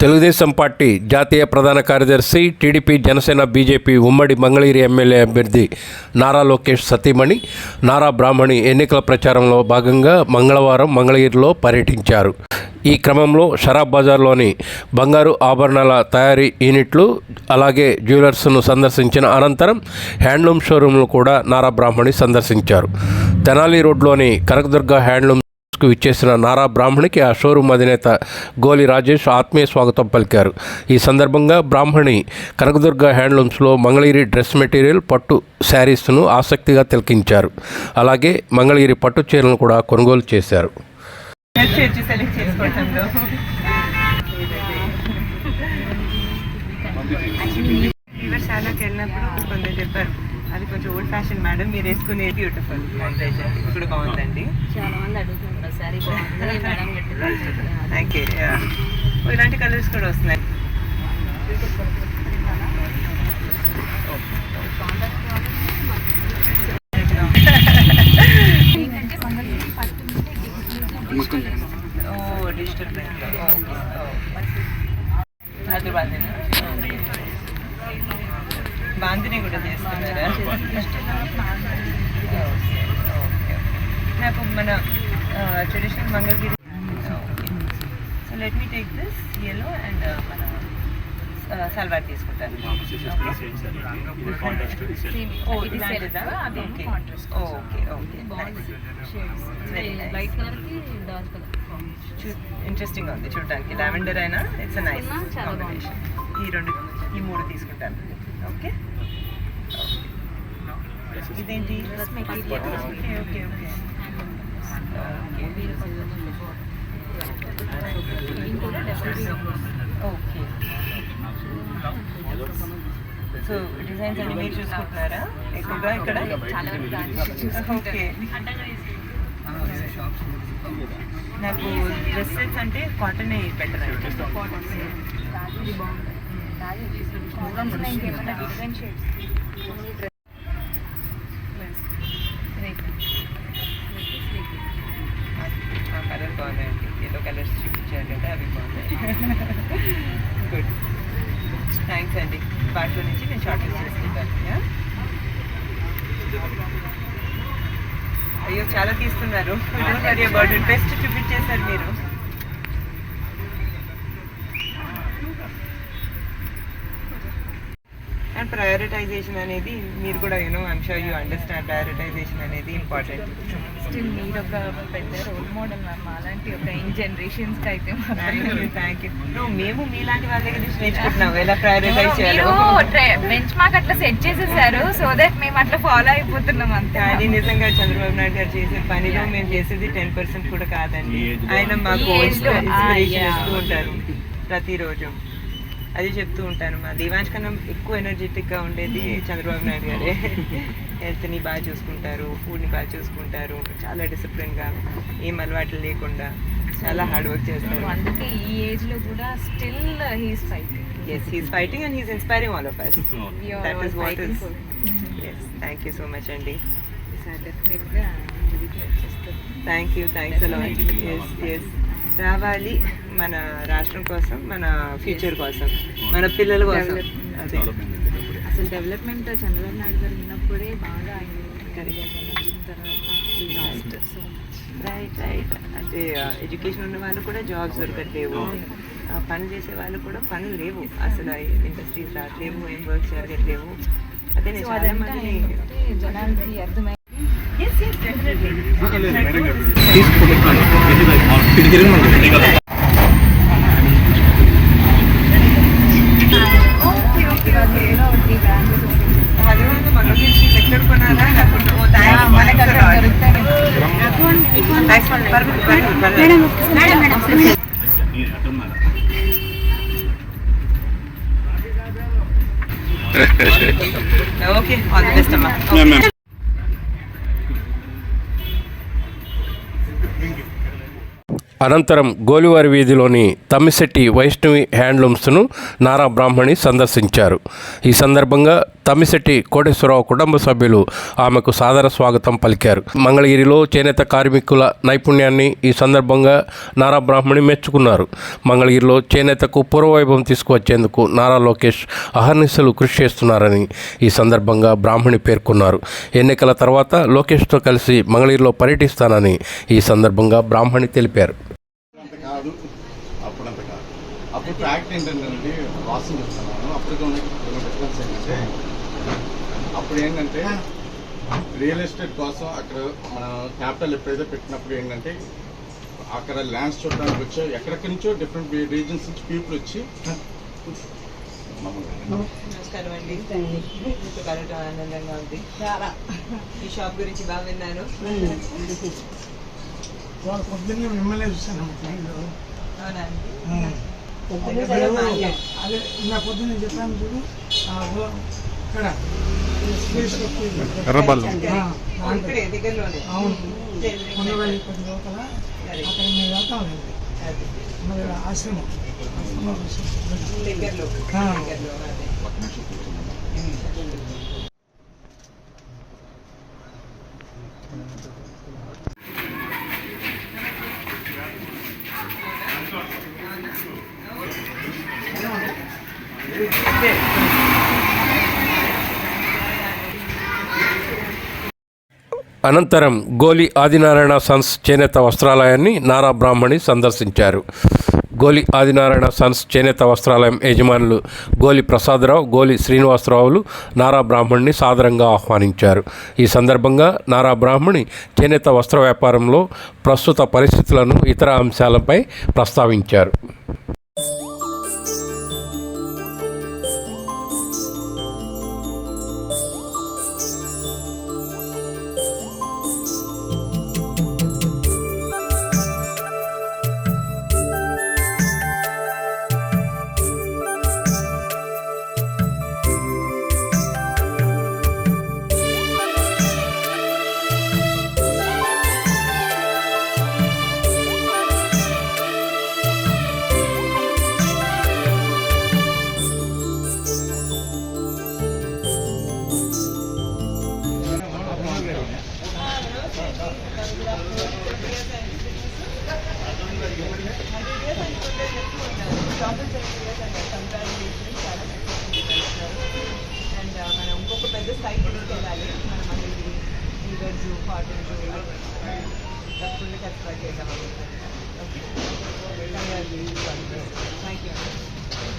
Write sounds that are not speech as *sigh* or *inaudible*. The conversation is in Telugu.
తెలుగుదేశం పార్టీ జాతీయ ప్రధాన కార్యదర్శి టీడీపీ జనసేన బీజేపీ ఉమ్మడి మంగళగిరి ఎమ్మెల్యే అభ్యర్థి నారా లోకేష్ సతీమణి నారా బ్రాహ్మణి ఎన్నికల ప్రచారంలో భాగంగా మంగళవారం మంగళగిరిలో పర్యటించారు. ఈ క్రమంలో షరాబ్ బజార్లోని బంగారు ఆభరణాల తయారీ యూనిట్లు అలాగే జ్యువెలర్స్ను సందర్శించిన అనంతరం హ్యాండ్లూమ్ షోరూంను కూడా నారా బ్రాహ్మణి సందర్శించారు. తెనాలి రోడ్లోని కనకదుర్గ హ్యాండ్లూమ్ కు ఇచ్చేసిన నారా బ్రాహ్మణికి ఆ షోరూమ్ అధినేత గోలి రాజేష్ ఆత్మీయ స్వాగతం పలికారు. ఈ సందర్భంగా బ్రాహ్మణి కనకదుర్గ హ్యాండ్లూమ్స్లో మంగళగిరి డ్రెస్ మెటీరియల్ పట్టు శారీస్ను ఆసక్తిగా తిలకించారు. అలాగే మంగళగిరి పట్టు చీరలను కూడా కొనుగోలు చేశారు. చాలా వెళ్ళినప్పుడు కొందరు చెప్పారు. అది కొంచెం ఓల్డ్ ఫ్యాషన్ మేడం మీరు వేసుకునే బ్యూటిఫుల్ ఇప్పుడు బాగుందండి. చాలా మంది అడుగుతుంటారు సారీ బాగుంది? మేడం థ్యాంక్ యూ ఇలాంటి కలర్స్ కూడా వస్తున్నాయి. నాకు మన traditional Mangalagiri so let me take this yellow and మన సల్వార్ తీసుకుంటాను. ఓకే కాంట్రాస్ట్ ఓకే ఇంట్రెస్టింగ్ ఉంది చూడడానికి. లావెండర్ అయినా ఇట్స్ నైస్ కాంబినేషన్ ఈ రెండు ఈ మూడు తీసుకుంటాను. ఓకే ఇదేంటి? Okay okay okay okay so designs అన్ని మీరు చూసుకుంటున్నారా? ఎక్కువగా ఇక్కడ? ఓకే. నాకు డ్రెస్సెస్ అంటే కాటన్ బెటర్ రాజీ థ్యాంక్స్ అండి వాటిలో నుంచి నేను షార్ట్ లిస్ట్ చేసుకుంటాను? అయ్యో చాలా తీస్తున్నారు. అబౌట్ బెస్ట్ చూపించేశారు మీరు అండ్ ప్రయారిటైజేషన్ అనేది మీరు కూడా you know I'm sure you understand prioritization అనేది ఇంపార్టెంట్ స్టిల్ మీరు ఒక పెద్ద రోల్ మోడల్ మ్యామ్ అలాంటి ఒక యంగ్ జనరేషన్స్కి అయితే థ్యాంక్ యూ మేము మీలాంటి వాళ్ళ దగ్గర నుంచి నేర్చుకుంటున్నాం. ఎలా ప్రయారిటైజ్ చేయాలో. బెంచ్ మార్క్ అట్లా సెట్ చేసేసారు సో దట్ మేము అట్లా ఫాలో అయిపోతున్నాం అంతే కానీ నిజంగా చంద్రబాబు నాయుడు గారు చేసే పనిలో మేము చేసేది టెన్ పర్సెంట్ కూడా కాదండి. ఆయన మాకు ఇన్స్పిరేషన్. ఇస్తూ ఉంటారు ప్రతిరోజు. అది చెప్తూ ఉంటాను. మా దేవాంశ్ కన్నా ఎక్కువ ఎనర్జెటిక్గా ఉండేది చంద్రబాబు నాయుడు గారే. హెల్త్ని బాగా చూసుకుంటారు ఫుడ్ని బాగా చూసుకుంటారు. చాలా డిసిప్లిన్గా ఏం అలవాట్లు లేకుండా చాలా హార్డ్ వర్క్ చేస్తారు. అందుకే ఈ ఏజ్లో కూడా still he's fighting yes he's fighting and he's inspiring all of us. That is what is yes thank you so much అండి thank you thanks a lot yes yes రావాలి మన రాష్ట్రం కోసం మన ఫ్యూచర్ కోసం మన పిల్లల కోసం. అదే. అసలు డెవలప్మెంట్ చంద్రబాబు నాయుడు గారు ఉన్నప్పుడే బాగా ఆయన తర్వాత సో రైట్ రైట్ అంటే ఎడ్యుకేషన్ ఉన్న వాళ్ళు కూడా జాబ్స్ దొరకట్లేవు. ఆ, పనులు చేసే వాళ్ళు కూడా పనులు లేవు. అసలు ఇండస్ట్రీస్ రావట్లేవు ఏం వర్క్ జరగట్లేవు. అదే నేను చాలా మందిని ఏంటంటే జనాలకి అర్థమై Yes, yes, definitely. Okay, okay, okay. Three branches Hanuman Mangalagiri street ఎక్కడ కొనాలా లేకుంటే ఓ థ్యాంక్స్ మనకు *laughs* ఓకే ఆల్ ది బెస్ట్ అమ్మా అనంతరం గోలివారి వీధిలోని తమ్మిశెట్టి వైష్ణవి హ్యాండ్లూమ్స్ను నారా బ్రాహ్మణి సందర్శించారు. ఈ సందర్భంగా తమ్మిశెట్టి కోటేశ్వరరావు కుటుంబ సభ్యులు ఆమెకు సాదర స్వాగతం పలికారు. మంగళగిరిలో చేనేత కార్మికుల నైపుణ్యాన్ని ఈ సందర్భంగా నారా బ్రాహ్మణి మెచ్చుకున్నారు. మంగళగిరిలో చేనేతకు పూర్వవైభవం తీసుకువచ్చేందుకు నారా లోకేష్ అహర్నిశలు కృషి చేస్తున్నారని ఈ సందర్భంగా బ్రాహ్మణి పేర్కొన్నారు. ఎన్నికల తర్వాత లోకేష్తో కలిసి మంగళగిరిలో పర్యటిస్తానని ఈ సందర్భంగా బ్రాహ్మణి తెలిపారు. అప్పుడు ఫ్యాక్ట్ ఏంటంటే వాసన చెప్తున్నాను అప్పటికి ఉన్న డిఫరెన్స్ ఏంటంటే అప్పుడు ఏంటంటే రియల్ ఎస్టేట్ కోసం అక్కడ మన క్యాపిటల్ ఎప్పుడైతే పెట్టినప్పుడు ఏంటంటే అక్కడ ల్యాండ్స్ చూడడానికి వచ్చే ఎక్కడెక్కడి నుంచో డిఫరెంట్ రీజన్స్ నుంచి పీపుల్ వచ్చి నమస్కారం అండి. మీతో కలవటం ఆనందంగా ఉంది. ఈ షాప్ గురించి బాగా విన్నాను. పొద్దున్నే మిమ్మల్ని చూసాను అవునా అండి? అదే నా పొద్దున్న చెప్పాను చూడు. ఇక్కడ. ఎర్రబల్లు అవును. కొండవల్లి కొద్ది లోపల. అక్కడ మేము వెళ్తాం ఆశ్రమం. ఆశ్రమం. దగ్గరలో. అనంతరం గోలి ఆదినారాయణ సన్స్ చేనేత వస్త్రాలయాన్ని నారా బ్రాహ్మణి సందర్శించారు. గోలి ఆదినారాయణ సన్స్ చేనేత వస్త్రాలయం యజమానులు గోలి ప్రసాదరావు గోలి శ్రీనివాసరావులు నారా బ్రాహ్మణ్ని సాదరంగా ఆహ్వానించారు. ఈ సందర్భంగా నారా బ్రాహ్మణి చేనేత వస్త్ర వ్యాపారంలో ప్రస్తుత పరిస్థితులను ఇతర అంశాలపై ప్రస్తావించారు. ఇంకొక పెద్ద సైట్ తీసుకెళ్ళాలి మనం అనేది లీవర్స్ కాటన్ ఫుల్ కష్టపడి చేద్దాం థ్యాంక్ యూ